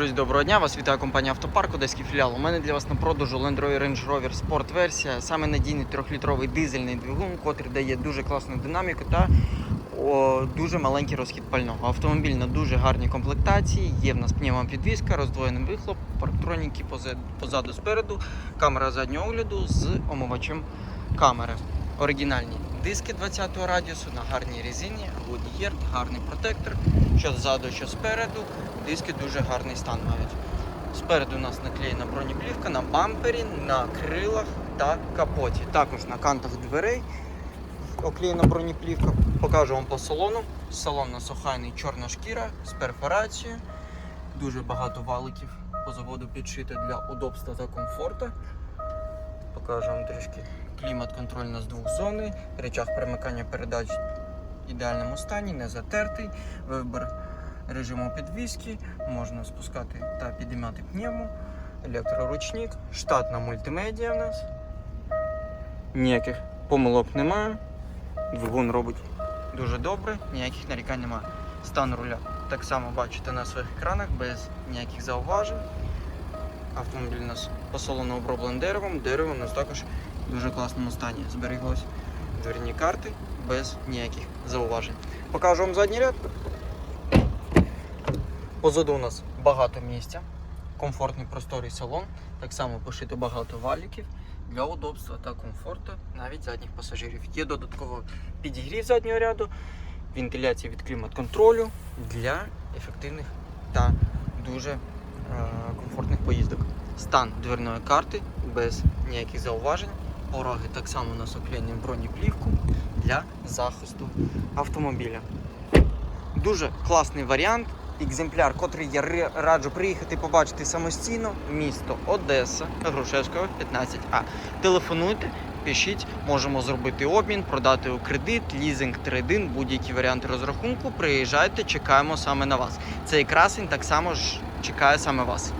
Друзі, доброго дня! Вас вітає компанія Автопарк, Одеський філіал. У мене для вас на продажу Land Rover Range Rover Sport версія. Саме надійний трьохлітровий дизельний двигун, котрий дає дуже класну динаміку та о, дуже маленький розхід пального. Автомобіль на дуже гарній комплектації. Є в нас пневмопідвізка, роздвоєний вихлоп, парктроніки позаду, спереду, камера заднього огляду з омивачем камери. Оригінальні диски 20-го радіусу на гарній резині, Goodyear, гарний протектор, що ззаду, що спереду. Диски дуже гарний стан мають. Спереду у нас наклеєна бронеплівка на бампері, на крилах та капоті. Також на кантах дверей оклеєна бронеплівка. Покажу вам по салону. Салон у нас охайний чорна шкіра з перфорацією. Дуже багато валиків по заводу підшито для удобства та комфорту. Покажу вам трішки клімат-контроль у нас двохзонний, речах перемикання передач в ідеальному стані, не затертий. Вибір режиму підвіски, можна спускати та підіймати пневму, електроручник, штатна мультимедіа в нас. Ніяких помилок немає. Двигун робить дуже добре, ніяких нарікань немає. Стан руля так само бачите на своїх екранах без ніяких зауважень. Автомобіль у нас по салону деревом. Дерево у нас також в дуже класному стані. Збереглось дверні карти без ніяких зауважень. Покажу вам задній ряд. Позаду у нас багато місця, комфортний просторий салон, так само пошито багато валіків для удобства та комфорту навіть задніх пасажирів. Є додатково підігрів заднього ряду, вентиляція від клімат-контролю для ефективних та дуже е, комфортних поїздок. Стан дверної карти без ніяких зауважень. Пороги так само у нас оклеєні бронеплівку для захисту автомобіля. Дуже класний варіант. Екземпляр, котрий я раджу приїхати побачити самостійно. Місто Одеса, Грушевського, 15А. Телефонуйте, пишіть, можемо зробити обмін, продати у кредит, лізинг, трейдин, будь-які варіанти розрахунку. Приїжджайте, чекаємо саме на вас. Цей красень так само ж чекає саме вас.